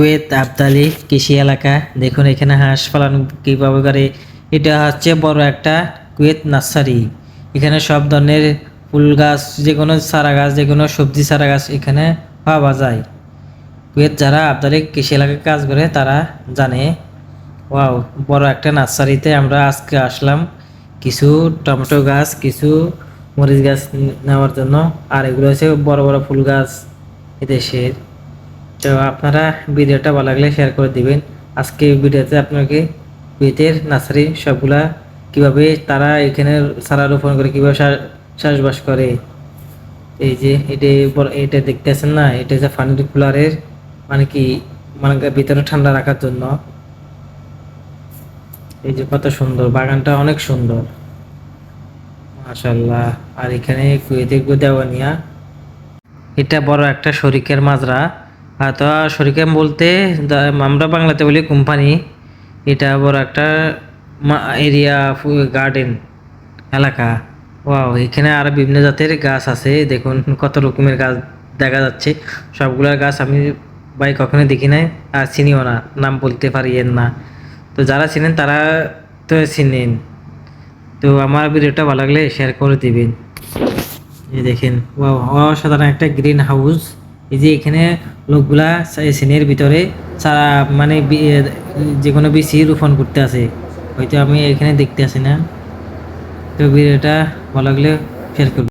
Kuwait, Abdali কৃষি এলাকা। দেখুন এখানে হাঁস পালন কীভাবে করে। এটা হচ্ছে বড় একটা কুয়েত নার্সারি। এখানে সব ধরনের ফুল গাছ, যে কোনো চারা গাছ, যে কোনো সবজি, চারা গাছ এখানে পাওয়া যায়। কুয়েত যারা আবদালি কৃষি এলাকায় কাজ করে, তারা জানে, ওয়াও, বড় একটা নার্সারিতে আমরা আজকে আসলাম কিছু টমেটো গাছ, কিছু মরিচ গাছ নেওয়ার জন্য। আর এগুলো হচ্ছে বড় বড় ফুল গাছ এদেশের। তো আপনারা ভিডিওটা ভালো লাগলে শেয়ার করে দিবেন। আজকে ভিডিওতে আপনাকে কুয়েতের নার্সারি সবগুলা কীভাবে তারা এখানে সারা রোপণ করে, কীভাবে চাষবাস করে। এই যে এটা এটা দেখতেছেন না? এটা যে ফানি কুলারের মানে কি মানে ভিতরে ঠান্ডা রাখার জন্য। এই যে কত সুন্দর, বাগানটা অনেক সুন্দর। মাশাল্লাহ আর এখানে কুয়েতে দেওয়ানিয়া এটা বড় একটা শরিকের মাজরা। তো শরিকের বলতে আমরা বাংলাতে বলি কোম্পানি। এটা বড় একটা এরিয়া গার্ডেন, এলাকা। ওয়াও, এখানে আরও বিভিন্ন জাতের গাছ আছে। দেখুন কত রকমের গাছ দেখা যাচ্ছে। সবগুলোর গাছ আমি ভাই কখনো দেখি নাই, আর চিনিও না, নাম বলতে পারি এর না। তো যারা চিনেন তারা তো চিনেন। তো আমার ভিডিওটা ভালো লাগলে শেয়ার করে দিবেন। এই দেখেন, ওয়াও, অসাধারণ একটা গ্রিন হাউস এই যে এখানে লোকগুলা সিনের ভিতরে সারা মানে যে কোনো বিচি রোপণ করতে আছে হয়তো আমি এখানে দেখতে আসি না। তো ভিডিওটা ভালো লাগলে শেয়ার করবেন।